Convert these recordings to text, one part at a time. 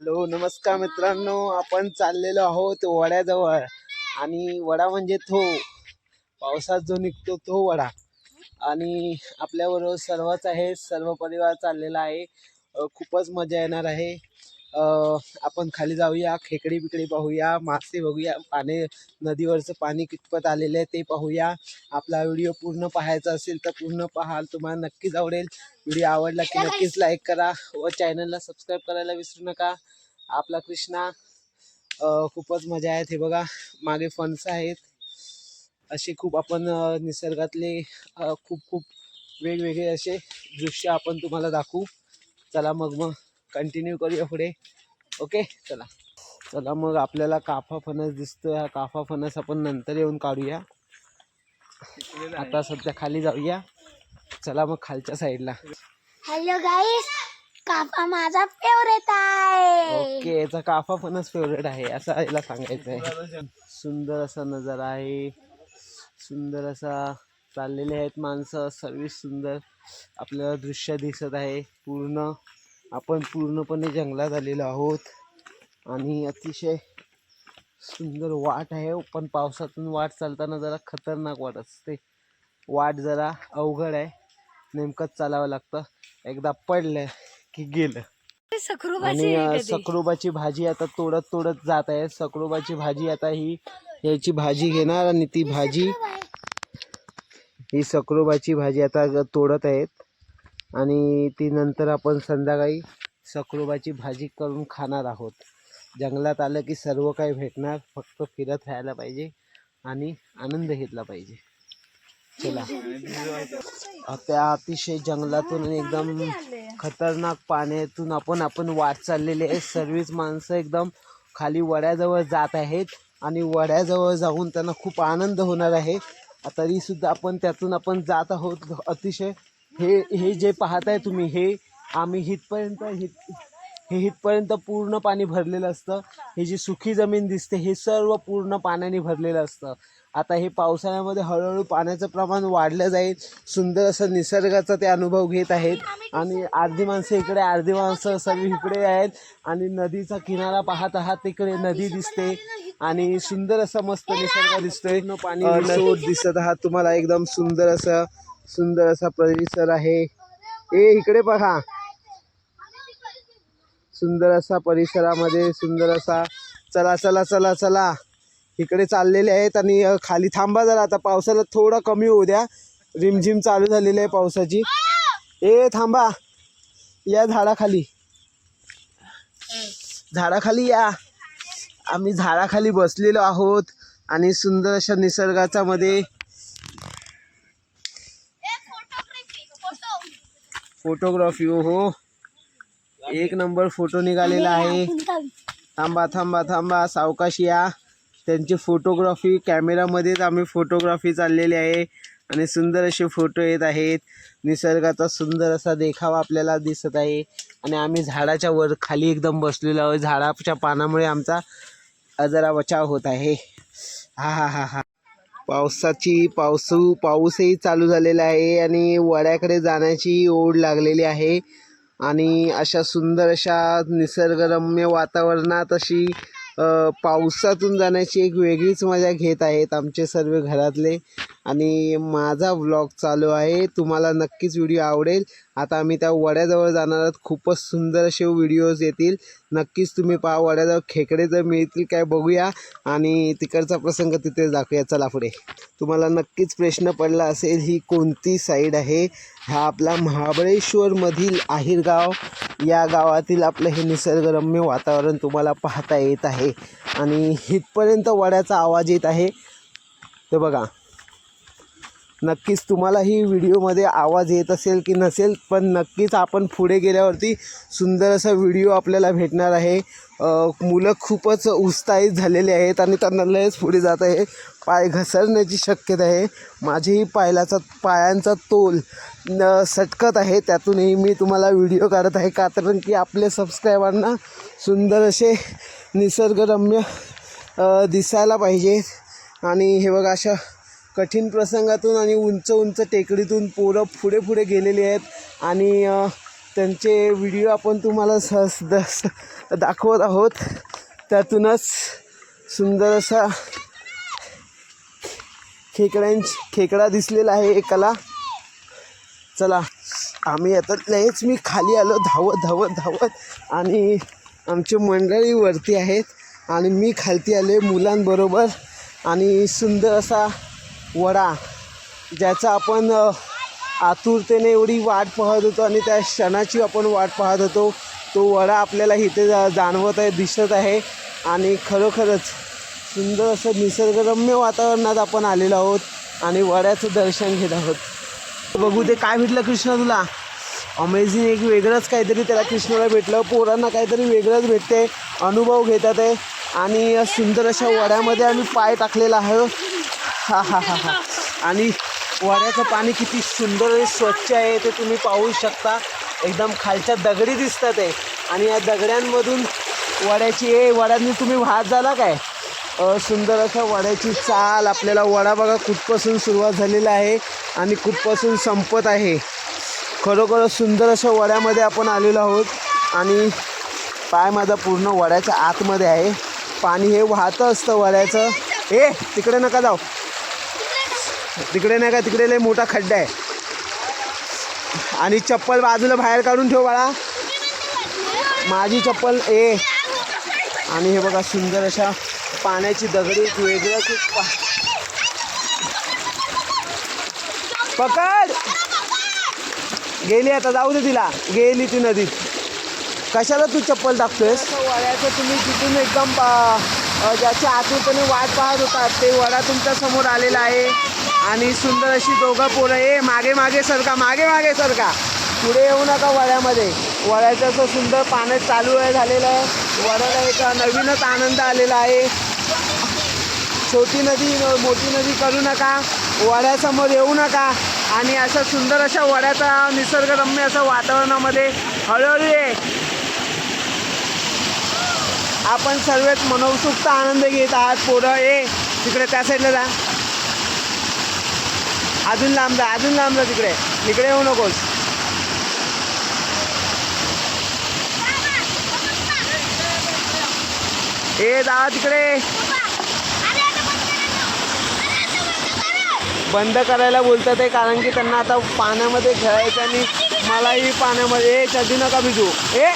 Hello नमस्कार मित्रांनो. आपण चाललेलो आहोत वड्याजवळ. आणि वडा म्हणजे तो. पावसात जो निघतो तो वडा. आणि आपल्याबरोबर सर्वच आहे सर्व परिवार चाललेला आहे. खूपच मजा येणार आहे. आपण खाली जाऊया खेकडी बिकडी पाहूया मासे बघूया पाणी नदीवरचं पाणी कितपत आलेलं आहे ते पाहूया. आपला व्हिडिओ पूर्ण पाहायचा असेल तर पूर्ण पाहाल तुम्हाला नक्कीच आवडेल. व्हिडिओ आवडला की नक्कीच लाईक करा व चॅनलला सबस्क्राईब करायला विसरू नका. आपला कृष्णा खूपच मजा आहेत हे बघा. मागे फणस आहेत. असे खूप आपण निसर्गातले खूप खूप वेगवेगळे असे दृश्य आपण तुम्हाला दाखवू. चला मग मग. कंटिन्यू करूया पुढे. ओके चला. चला मग आपल्याला काफा फणस दिसतोय. हा काफा फणस आपण नंतर येऊन काढूया. आता सध्या खाली जाऊया. चला मग खालच्या साईडला. हॅलो गाईस कापा माझा फेवरेट आहे. ओके याचा काफा फणस फेवरेट आहे असं याला सांगायचं आहे सुंदर असा नजारा आहे. सुंदर असा चाललेले आहेत माणसं. सर्विस सुंदर आपल्याला दृश्य दिसत आहे. पूर्ण आपण पूर्णपणे जंगलात आलेलो आहोत. आणि अतिशय सुंदर वाट आहे. पण पावसातून वाट चालताना जरा खतरनाक वाट असते. वाट जरा अवघड आहे. नेमकंच चालावं लागतं. एकदा पडलं की गेलं. आणि सकरोबाची भाजी आता तोडत तोडत जात आहे. सकरोबाची भाजी आता ही याची भाजी घेणार आणि ती भाजी ही सकरोबाची भाजी आता तोडत आहेत. आणि ती नंतर आपण संध्याकाळी सकरोबाची भाजी करून खाणार आहोत. जंगलात आलं की सर्व काही भेटणार फक्त फिरत राहायला पाहिजे आणि आनंद घेतला पाहिजे. चला. त्या अतिशय जंगलातून एकदम खतरनाक पाण्यातून आपण आपण वाट चाललेली आहे. सर्वच माणसं एकदम खाली वड्याजवळ जात आहेत आणि वड्याजवळ जाऊन त्यांना खूप आनंद होणार आहे. तरीसुद्धा आपण त्यातून आपण जात आहोत. अतिशय हे हे जे पाहताय तुम्ही हे आम्ही हितपर्यंत हित हे इथपर्यंत पूर्ण पाणी भरलेलं असतं. हे जी सुखी जमीन दिसते हे सर्व पूर्ण पाण्याने भरलेलं असतं. आता हे पावसाळ्यामध्ये हळूहळू पाण्याचं प्रमाण वाढलं जाईल. सुंदर असं निसर्गाचा ते अनुभव घेत आहेत. आणि अर्धी माणसं इकडे अर्धी माणसं सर्व इकडे आहेत. आणि नदीचा किनारा पाहत आहात तिकडे नदी दिसते. आणि सुंदर असा मस्त निसर्ग दिसतोय. पाणी दिसत आहात. तुम्हाला एकदम सुंदर असं सुंदर असा परिसर आहे. ए इकडे बघा. सुंदर असा परिसरामध्ये सुंदर असा चला चला चला चला. इकडे चाललेले आहेत आणि खाली थांबा जरा आता पावसाला थोडं कमी होऊ द्या. रिमझिम चालू झालेली आहे पावसाची. ए थांबा. या झाडाखाली. झाडाखाली या. आम्ही झाडाखाली बसलेलो आहोत आणि सुंदर अशा निसर्गाचा मध्ये फोटोग्राफी हो एक नंबर फोटो निघालेला आहे. थांबा थांबा थांबा सावकाश या. त्यांची फोटोग्राफी कॅमेरामध्येच आम्ही फोटोग्राफी चाललेली आहे. आणि सुंदर असे फोटो येत आहेत. निसर्गाचा सुंदर असा देखावा आपल्याला दिसत आहे. आणि आम्ही झाडाच्या वर खाली एकदम बसलेलो आहोत. झाडाच्या पानामुळे आमचा आजरा बचाव होत आहे. हा हा हा हा. पावसाची पावसू पाऊसही चालू झालेला आहे आणि वड्याकडे जाण्याची ओढ लागलेली आहे. आणि अशा सुंदर अशा निसर्गरम्य वातावरणात अशी पावसातून जाण्याची एक वेगळीच मजा घेत आहेत आमचे सर्व घरातले. आणि माझा व्लॉग चालू आहे. तुम्हाला नक्कीच व्हिडिओ आवडेल. आता आम्ही त्या वड्याजवळ जाणार आहोत. खूपच सुंदर असे व्हिडिओज येतील. नक्कीच तुम्ही पहा वड्याजवळ खेकडे जर मिळतील काय बघूया. आणि तिकडचा प्रसंग तिथे दाखवूया. चला पुढे. तुम्हाला नक्कीच प्रश्न पडला असेल ही कोणती साईड आहे? हा आपला महाबळेश्वरमधील आहिरगाव या गावातील आपलं हे निसर्गरम्य वातावरण तुम्हाला पाहता येत आहे. आणि इथपर्यंत वड्याचा आवाज येत आहे. ते बघा नक्कीच तुम्हालाही व्हिडिओमध्ये आवाज येत असेल की नसेल पण नक्कीच आपण पुढे गेल्यावरती सुंदर असा व्हिडिओ आपल्याला भेटणार आहे. मुलं खूपच उत्साहित झालेले आहेत आणि त्यांना लयच पुढे जात आहे. पाय घसरण्याची शक्यता आहे. माझेही पायलाचा पायांचा तोल न सटकत आहे. त्यातूनही मी तुम्हाला व्हिडिओ काढत आहे. का कारण की आपल्या सबस्क्रायबरना सुंदर असे निसर्गरम्य दिसायला पाहिजे. आणि हे बघा अशा कठीण प्रसंगातून आणि उंच उंच टेकडीतून पोरं पुढे पुढे गेलेली आहेत. आणि त्यांचे व्हिडिओ आपण तुम्हाला सहज द- दाखवत आहोत. त्यातूनच सुंदर असा खेकड्यांची खेकडा दिसलेला आहे एकाला. चला आम्ही आता लयच मी खाली आलो धावत धावत धावत. आणि आमची मंडळी वरती आहेत. आणि मी खालती आले मुलांबरोबर. आणि सुंदर असा वडा ज्याचा आपण आतुरतेने एवढी वाट पाहत होतो आणि त्या क्षणाची आपण वाट पाहत होतो तो वडा आपल्याला इथे जा जाणवत आहे दिसत आहे आणि खरोखरच सुंदर असं निसर्गरम्य वातावरणात आपण आलेलो आहोत आणि वड्याचं दर्शन घेत आहोत. बघू ते काय भेटलं कृष्णा तुला. अमेझिंग एक वेगळंच काहीतरी त्याला कृष्णाला भेटलं. पोरांना काहीतरी वेगळंच भेटते. अनुभव घेतात आहे आणि सुंदर अशा वड्यामध्ये आम्ही पाय टाकलेला आहे हा हा हा हा. आणि वड्याचं पाणी किती सुंदर आणि स्वच्छ आहे ते तुम्ही पाहू शकता. एकदम खालच्या दगडी दिसतात आहे आणि या दगड्यांमधून वड्याची ए वड्यांनी तुम्ही वाहत झाला काय? सुंदर अशा वड्याची चाल आपल्याला वडा बघा कुठपासून सुरुवात झालेला आहे आणि कुठपासून संपत आहे. खरोखर सुंदर अशा वड्यामध्ये आपण आलेलो आहोत. आणि पाय माझा पूर्ण वड्याच्या आतमध्ये आहे. पाणी हे वाहतं असतं वड्याचं. ए तिकडे नका जाऊ. तिकडे नाही का तिकडे लय मोठा खड्डा आहे. आणि चप्पल बाजूला बाहेर काढून ठेव बाळा. माझी चप्पल ए. आणि हे बघा सुंदर अशा पाण्याची दगडी वेगळं वेगळंच पकड! गेली आता जाऊ दे तिला. गेली ती नदीत कशाला तू चप्पल टाकतोयस? वड्याचं तुम्ही तिथून एकदम ज्याची अ, ज्याच्या वाट पाहत होतात ते वडा तुमच्यासमोर आलेला आहे. आणि सुंदर अशी दोघं पोरं ए मागे मागे सरका मागे मागे सरका पुढे येऊ नका वड्यामध्ये. वड्याचं असं सुंदर पाण्यात चालू आहे झालेलं आहे. वड्याला एक नवीनच आनंद आलेला आहे. छोटी नदी मोठी नदी करू नका. वड्यासमोर येऊ नका. आणि अशा सुंदर अशा वड्याचा निसर्गरम्य असं वातावरणामध्ये हळूहळू आहे आपण सर्वच मनोत्सुक्त आनंद घेत आहात. पोरं ये तिकडे त्या साईडला जा. अजून लांब जा अजून लांब जा तिकडे. तिकडे येऊ नकोस. ए जा तिकडे. बंद करायला बोलतात आहे कारण की त्यांना आता पाण्यामध्ये खेळायचं आणि मलाही पाण्यामध्ये ए कधी नका भिजू. ए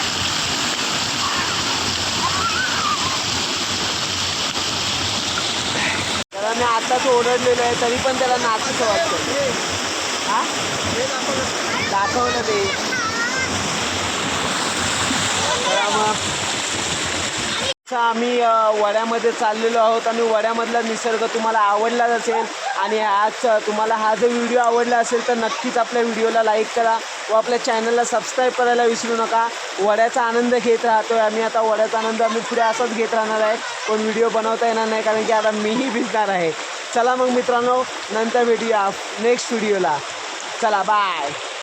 त्याला मी आताच ओरडलेलो आहे तरी पण त्याला नाचूचं वाटतं हा? दाखवलं ते. मग. आम्ही वड्यामध्ये चाललेलो आहोत आणि वड्यामधला निसर्ग तुम्हाला आवडलाच असेल आणि आज तुम्हाला हा जर व्हिडिओ आवडला असेल तर नक्कीच आपल्या व्हिडिओला लाईक करा. व आपल्या चॅनलला सबस्क्राईब करायला विसरू नका. वड्याचा आनंद घेत राहतो आहे आम्ही. आता वड्याचा आनंद आम्ही पुढे असाच घेत राहणार आहे. पण व्हिडिओ बनवता येणार नाही कारण की आता मीही भिजणार आहे. चला मग मित्रांनो नंतर भेटूया नेक्स्ट व्हिडिओला चला बाय